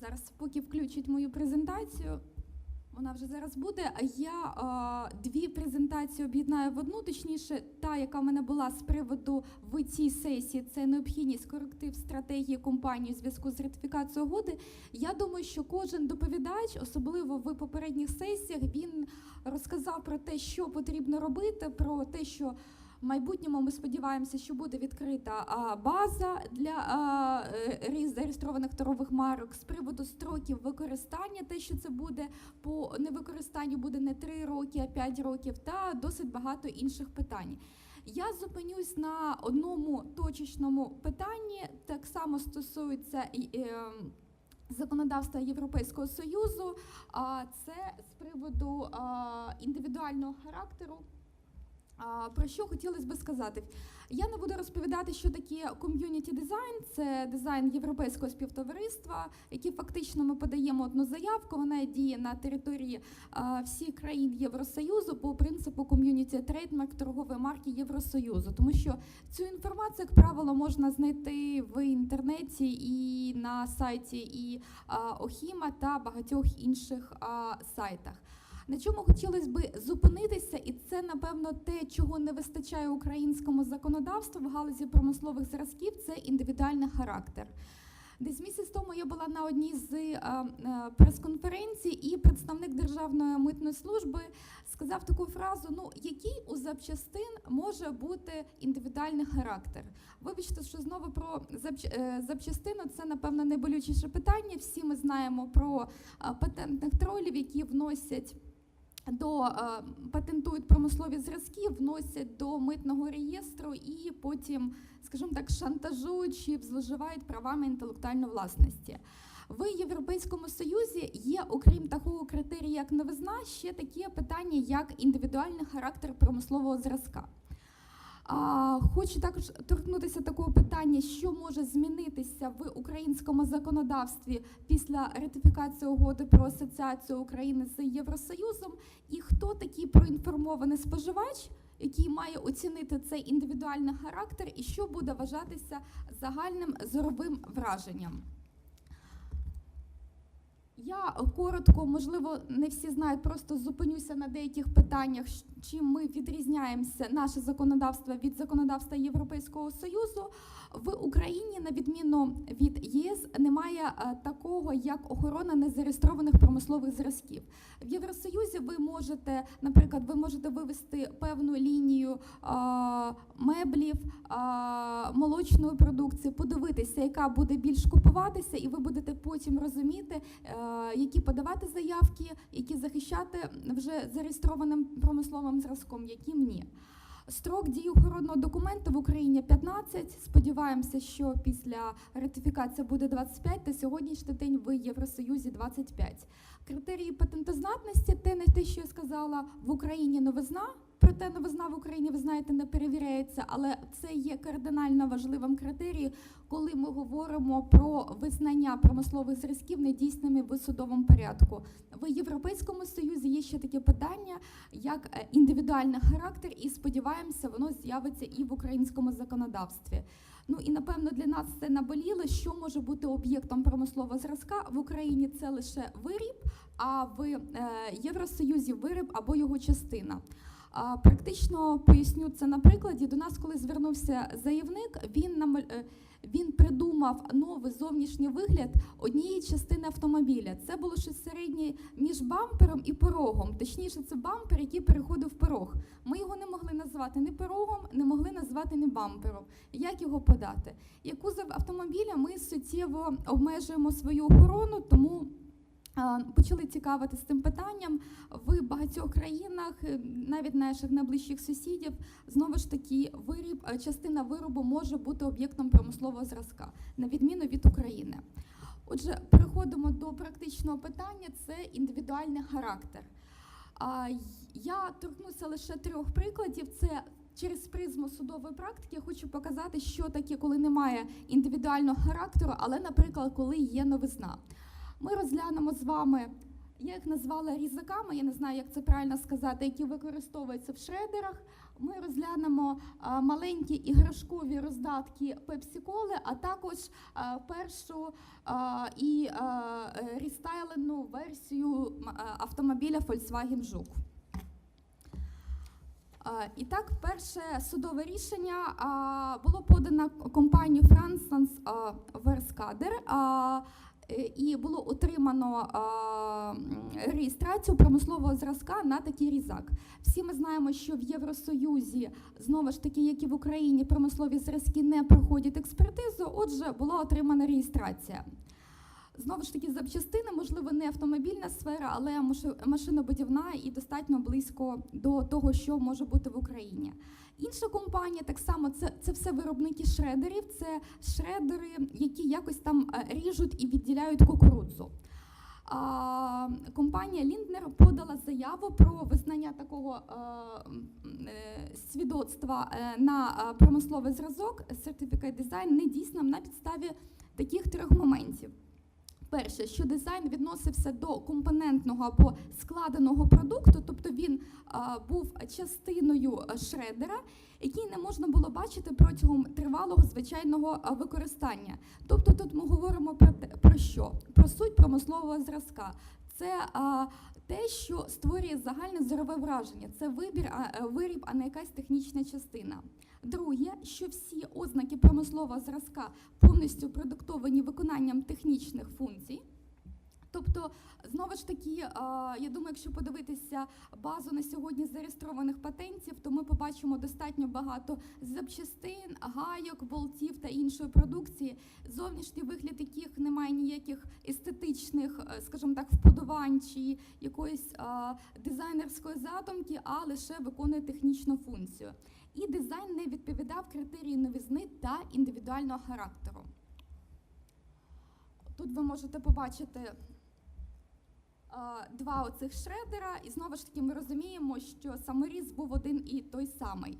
Зараз, поки включать мою презентацію, вона вже зараз буде. А я е, дві презентації об'єднаю в одну, точніше, та, яка в мене була з приводу в цій сесії, це необхідність коректив стратегії компанії у зв'язку з ратифікацією угоди. Я думаю, що кожен доповідач, особливо в попередніх сесіях, він розказав про те, що потрібно робити, про те, що в майбутньому ми сподіваємося, що буде відкрита база для е, зареєстрованих торгових марок з приводу строків використання, те, що це буде по невикористанню буде не 3 роки, а 5 років, та досить багато інших питань. Я зупинюсь на одному точечному питанні, так само стосується ем, законодавства Європейського Союзу, а це з приводу індивідуального характеру. Про що хотілося би сказати? Я не буду розповідати, що таке ком'юніті дизайн. Це дизайн європейського співтовариства, який фактично ми подаємо одну заявку. Вона діє на території всіх країн Євросоюзу по принципу ком'юніті трейдмарк торгової марки Євросоюзу. Тому що цю інформацію, як правило, можна знайти в інтернеті і на сайті і Охіма та багатьох інших сайтах. На чому хотілося би зупинитися, і це напевно те, чого не вистачає українському законодавству в галузі промислових зразків, це індивідуальний характер. Десь місяць тому я була на одній з е, е, прес-конференцій, і представник Державної митної служби сказав таку фразу: ну який у запчастин може бути індивідуальний характер? Вибачте, що знову про е, запчастину це напевно найболючіше питання. Всі ми знаємо про патентних тролів, які вносять до е, патентують промислові зразки, вносять до митного реєстру і потім, скажімо так, шантажують чи зловживають правами інтелектуальної власності. В Європейському Союзі є, окрім такого критерію, як новизна, ще таке питання, як індивідуальний характер промислового зразка. Хочу також торкнутися такого питання, що може змінитися в українському законодавстві після ратифікації угоди про асоціацію України з Євросоюзом, і хто такий проінформований споживач, який має оцінити цей індивідуальний характер, і що буде вважатися загальним зоровим враженням. Я коротко, можливо, не всі знають, просто зупинюся на деяких питаннях, чим ми відрізняємося, наше законодавство від законодавства Європейського Союзу. В Україні, на відміну від єС, немає е, такого, як охорона незареєстрованих промислових зразків. В Євросоюзі ви можете, наприклад, ви можете вивести певну лінію е, меблів, е, молочної продукції, подивитися, яка буде більш купуватися, і ви будете потім розуміти, е, які подавати заявки, які захищати вже зареєстрованим промисловим зразком, які ні. Строк дії охоронного документу в Україні 15. Сподіваємося, що після ратифікації буде 25, та сьогоднішній день в Євросоюзі 25. Критерії патентознатності, те не те, що я сказала, в Україні новизна. Проте новизна в Україні, ви знаєте, не перевіряється, але це є кардинально важливим критерієм, коли ми говоримо про визнання промислових зразків недійсними в судовому порядку. В Європейському Союзі є ще таке питання, як е, індивідуальний характер, і сподіваємося, воно з'явиться і в українському законодавстві. Ну і напевно для нас це наболіло, що може бути об'єктом промислового зразка в Україні. Це лише виріб, а в е, Євросоюзі виріб або його частина. Практично поясню це на прикладі. До нас, коли звернувся заявник, він намаль... е, він придумав новий зовнішній вигляд однієї частини автомобіля. Це було щось середнє між бампером і порогом. Точніше, це бампер, який переходив порог. Ми його не могли назвати ні порогом, не могли назвати ні бампером. Як його подати? Як кузов автомобіля ми суттєво обмежуємо свою охорону, тому. А, Почали цікавитися цим питанням в багатьох країнах, е, навіть наших найближчих сусідів. Знову ж таки, виріб, е, частина виробу може бути об'єктом промислового зразка, на відміну від України. Отже, переходимо до практичного питання: це індивідуальний характер. Я торкнуся лише трьох прикладів. Це через призму судової практики я хочу показати, що таке, коли немає індивідуального характеру, але, наприклад, коли є новизна. Ми розглянемо з вами Я їх назвала різаками, я не знаю, як це правильно сказати, які використовуються в шредерах. Ми розглянемо маленькі іграшкові роздатки пепсі-коли, а також першу і а, рестайлену версію автомобіля Volkswagen Жук. І так, перше судове рішення було подано компанією Франсенс Верскадер і було отримано реєстрацію промислового зразка на такий різак. Всі ми знаємо, що в Євросоюзі знову ж таки, як і в Україні, промислові зразки не проходять експертизу. Отже, була отримана реєстрація. Знову ж таки, запчастини, можливо, не автомобільна сфера, але машинобудівна і достатньо близько до того, що може бути в Україні. Інша компанія, так само, це, це все виробники шредерів, це шредери, які якось там е, ріжуть і відділяють кукурудзу. А, компанія Лінднер подала заяву про визнання такого е, е, свідоцтва е, на промисловий зразок Certificate Design недійсним на підставі таких трьох моментів. Перше, що дизайн відносився до компонентного або складеного продукту, тобто він а, був частиною шредера, який не можна було бачити протягом тривалого звичайного використання. Тобто тут ми говоримо про те, про що? Про суть промислового зразка. Це а, те, що створює загальне зорове враження. Це вибір, а, виріб, а не якась технічна частина. Друге, що всі ознаки промислового зразка повністю продуктовані виконанням технічних функцій. Тобто, знову ж таки, я думаю, якщо подивитися базу на сьогодні зареєстрованих патентів, то ми побачимо достатньо багато запчастин, гайок, болтів та іншої продукції, зовнішній вигляд яких не має ніяких естетичних, е, скажімо так, вподобань чи якоїсь дизайнерської задумки, а лише виконує технічну функцію. І дизайн не відповідав критерію новизни та індивідуального характеру. Тут ви можете побачити е, два оцих шредера, і знову ж таки ми розуміємо, що саморіз був один і той самий.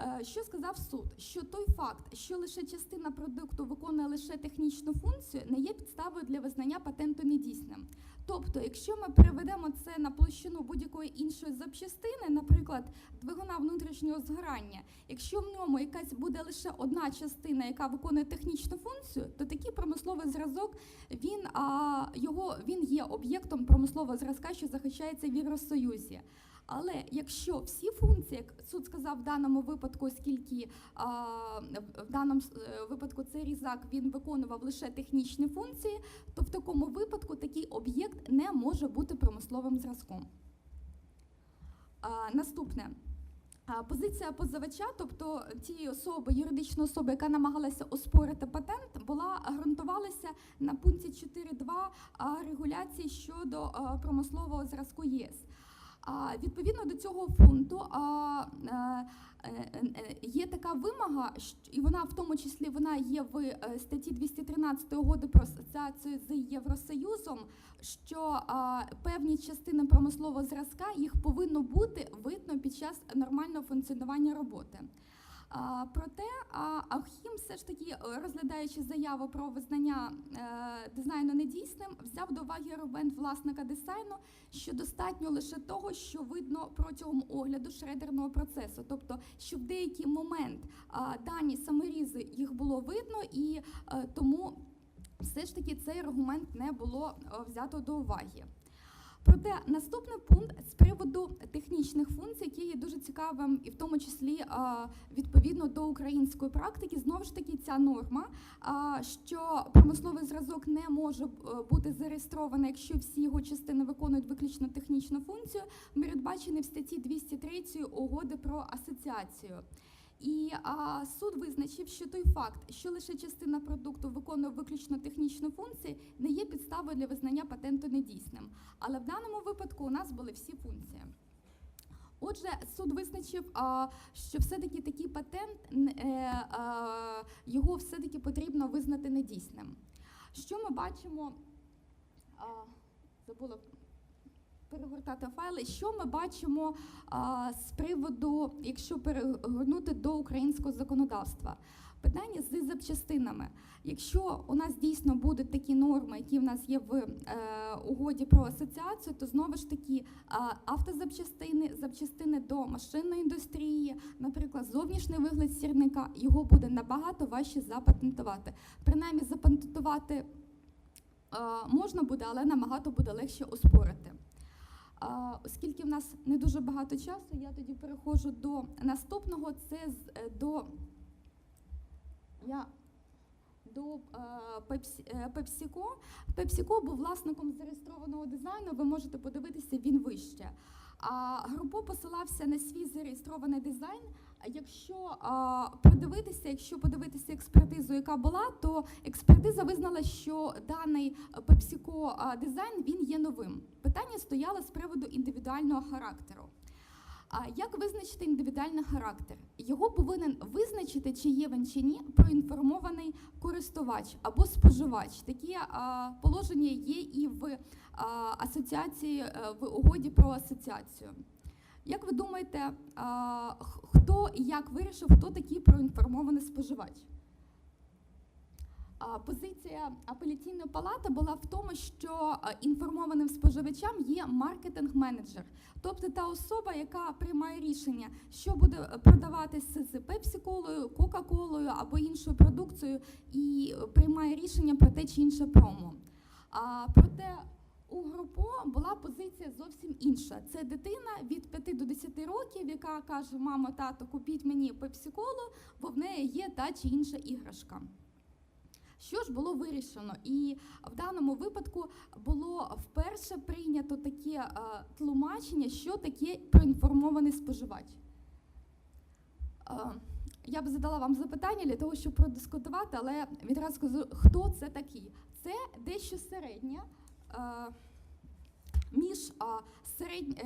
Е, Що сказав суд? Що той факт, що лише частина продукту виконує лише технічну функцію, не є підставою для визнання патенту недійсним. Тобто, якщо ми переведемо це на площину будь-якої іншої запчастини, наприклад, двигуна внутрішнього згорання, якщо в ньому якась буде лише одна частина, яка виконує технічну функцію, то такий промисловий зразок він, а, його, він є об'єктом промислового зразка, що захищається в Євросоюзі. Але якщо всі функції, як суд сказав в даному випадку, оскільки а, в даному е, випадку цей різак він виконував лише технічні функції, то в такому випадку такий об'єкт не може бути промисловим зразком. А, наступне. Позиція позивача, тобто тієї особи, юридичної особи, яка намагалася оспорити патент, була ґрунтувалася на пункті 4.2 а, регуляції щодо промислового зразку ЄС. Відповідно до цього пункту а, е, е, е, є така вимога, і вона в тому числі вона є в статті 213 угоди про асоціацію з Євросоюзом, що певні частини промислового зразка їх повинно бути видно під час нормального функціонування роботи. Проте Ахім все ж таки, е, розглядаючи заяву про визнання е, дизайну недійсним, взяв до уваги аргумент власника дизайну, що достатньо лише того, що видно протягом огляду шредерного процесу, тобто, що в деякий момент дані саморізи їх було видно, і е, тому все ж таки цей аргумент не було взято до уваги. Проте наступний пункт з приводу технічних функцій, який є дуже цікавим, і в тому числі відповідно до української практики, знову ж таки ця норма, що промисловий зразок не може е, бути зареєстрований, якщо всі його частини виконують виключно технічну функцію, передбачений в статті 203 угоди про асоціацію. І а, суд визначив, що той факт, що лише частина продукту виконує виключно технічну функцію, не є підставою для визнання патенту недійсним. Але в даному випадку у нас були всі функції. Отже, суд визначив, що все-таки такий патент е, його все-таки потрібно визнати недійсним. Що ми бачимо? Забула перегортати файли. Що ми бачимо а, з приводу, якщо перегорнути до українського законодавства? Питання з запчастинами. Якщо у нас дійсно будуть такі норми, які в нас є в е, угоді про асоціацію, то знову ж таки а, автозапчастини, запчастини до машинної індустрії, наприклад, зовнішній вигляд сірника, його буде набагато важче запатентувати. Принаймні, запатентувати е, можна буде, але набагато буде легше оспорити. Оскільки в нас не дуже багато часу, я тоді переходжу до наступного. Це е, до я до Пепсіко. Пепсі- е, PepsiCo. PepsiCo був власником зареєстрованого дизайну. Ви можете подивитися, він вище. Грубо посилався на свій зареєстрований дизайн. Якщо а, придивитися, якщо подивитися експертизу, яка була, то експертиза визнала, що даний пепсіко дизайн він є новим. Питання стояло з приводу індивідуального характеру. А як визначити індивідуальний характер? Його повинен визначити, чи є він чи ні, проінформований користувач або споживач. Такі а, положення є і в а, асоціації е, в угоді про асоціацію. Як ви думаєте, а, хто і як вирішив, хто такий проінформований споживач? Позиція апеляційної палати була в тому, що інформованим споживачам є маркетинг-менеджер, тобто та особа, яка приймає рішення, що буде е, продаватися з пепсі-колою, кока-колою або іншою продукцією, і е, приймає рішення про те чи інше промо. А проте у групо була позиція зовсім інша. Це дитина від 5 до 10 років, яка каже: мамо, тато, купіть мені пепсі-колу, бо в неї є та чи інша іграшка. Що ж було вирішено? І в даному випадку було вперше прийнято таке е, тлумачення, що таке проінформований споживач. Е, я б задала вам запитання для того, щоб продискутувати, але відразу скажу, хто це такий. Це дещо середнє. е, Між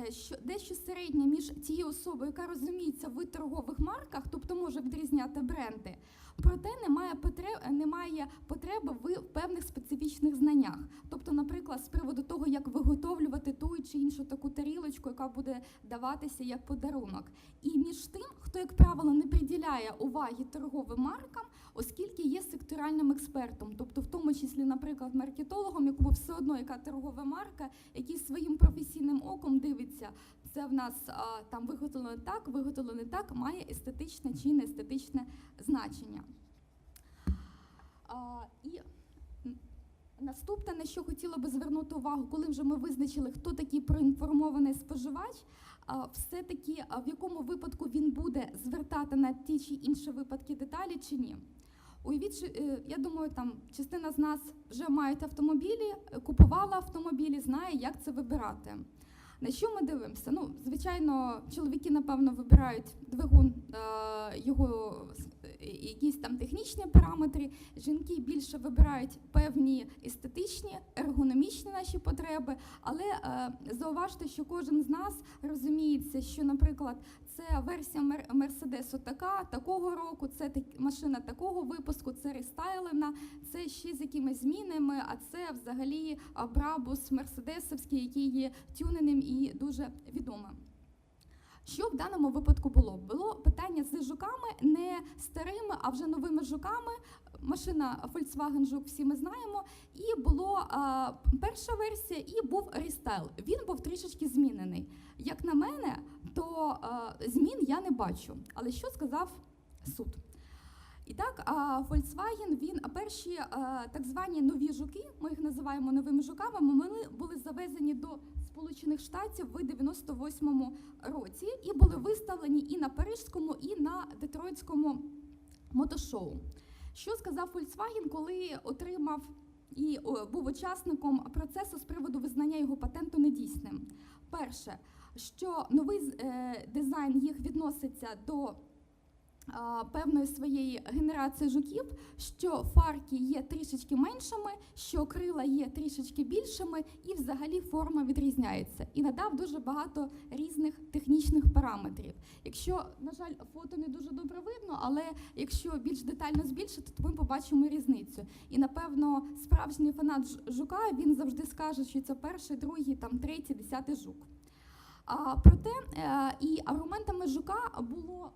що дещо середнє між тією особою, яка розуміється в торгових марках, тобто може відрізняти бренди, проте немає потреб, немає потреби в певних специфічних знаннях. Тобто, наприклад, з приводу того, як виготовлювати ту чи іншу таку тарілочку, яка буде даватися як подарунок. І між тим, хто, як правило, не приділяє уваги торговим маркам, оскільки є секторальним експертом, тобто в тому числі, наприклад, маркетологом, якому все одно яка торгова марка, який своїм професійним оком дивиться, це в нас а, там виготовлено так, виготовлено так, має естетичне чи не естетичне значення. А, і наступне, на що хотіла би звернути увагу, коли вже ми визначили, хто такий проінформований споживач, все-таки в якому випадку він буде звертати на ті чи інші випадки деталі чи ні. Уявіть, е, я думаю, там частина з нас вже мають автомобілі, купувала автомобілі, знає, як це вибирати. На що ми дивимося? Ну, звичайно, чоловіки, напевно, вибирають двигун, е, його якісь там технічні параметри. Жінки більше вибирають певні естетичні, ергономічні наші потреби. Але е, зауважте, що кожен з нас розуміється, що, наприклад, це версія Мерседесу така, такого року, це машина такого випуску, це рестайлена, це ще з якимись змінами, а це взагалі Брабус Мерседесовський, який є тюненим і дуже відомим. Що в даному випадку було? Було питання з жуками, не старими, а вже новими жуками. Машина Volkswagen Жук, всі ми знаємо. І була перша версія, і був рестайл. Він був трішечки змінений. Як на мене, то а, змін я не бачу. Але що сказав суд? І так, Volkswagen, він а перші так звані нові жуки, ми їх називаємо новими жуками, вони були завезені до Сполучених Штатів в 98-му році і були виставлені і на Парижському, і на Детройтському мотошоу. Що сказав Volkswagen, коли отримав і був учасником процесу з приводу визнання його патенту недійсним? Перше, що новий е, дизайн їх відноситься до певної своєї генерації жуків, що фарки є трішечки меншими, що крила є трішечки більшими, і взагалі форма відрізняється. І надав дуже багато різних технічних параметрів. Якщо, на жаль, фото не дуже добре видно, але якщо більш детально збільшити, то ми побачимо різницю. І напевно, справжній фанат жука він завжди скаже, що це перший, другий, там третій, десятий жук. А, проте е, і аргументами жука було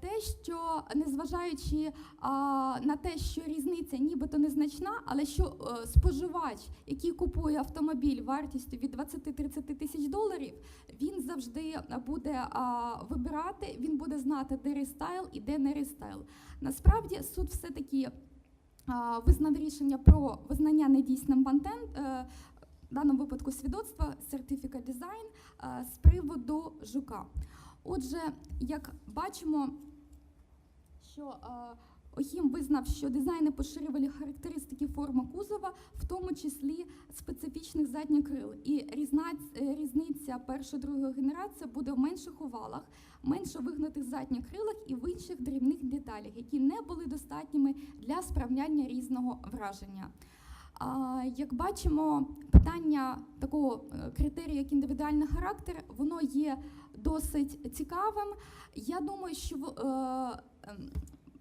те, що незважаючи на те, що різниця нібито незначна, але що е, споживач, який купує автомобіль вартістю від 20-30 тисяч доларів, він завжди буде вибирати, він буде знати, де рестайл і де не рестайл. Насправді суд все-таки а, визнав рішення про визнання недійсним патент, е, в даному випадку свідоцтва Certificate Design е, з приводу жука. Отже, як бачимо, що е, Охім визнав, що дизайни поширювали характеристики форми кузова, в тому числі специфічних задніх крил. І різна, е, різниця першої другої генерації буде в менших овалах, менше вигнутих задніх крилах і в інших дрібних деталях, які не були достатніми для справляння різного враження. Як бачимо, питання такого е, критерію, як індивідуальний характер, воно є досить цікавим. Я думаю, що в, е, ем,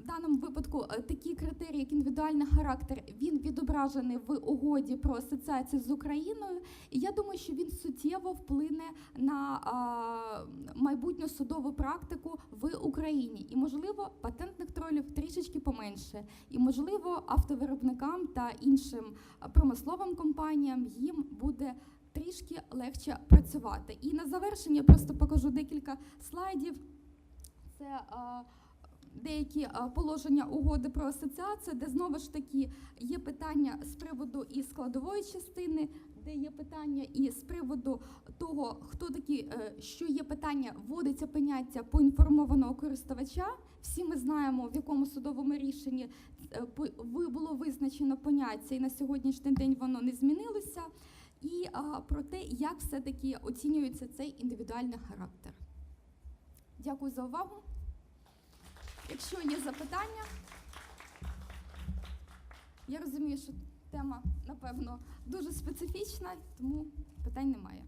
даному випадку е, такі критерії, як індивідуальний характер, він відображений в угоді про асоціацію з Україною. І я думаю, що він суттєво вплине на а, майбутню судову практику в Україні. І, можливо, патентних тролів трішечки поменше. І, можливо, автовиробникам та іншим промисловим компаніям їм буде трішки легше працювати. І на завершення просто покажу декілька слайдів. Це а, деякі положення угоди про асоціацію, де знову ж таки є питання з приводу і складової частини, де є питання і з приводу того, хто такі, е, що є питання, вводиться поняття поінформованого користувача. Всі ми знаємо, в якому судовому рішенні е, було визначено поняття, і на сьогоднішній день воно не змінилося. І а, про те, як все-таки оцінюється цей індивідуальний характер. Дякую за увагу. Якщо є запитання, я розумію, що тема, напевно, дуже специфічна, тому питань немає.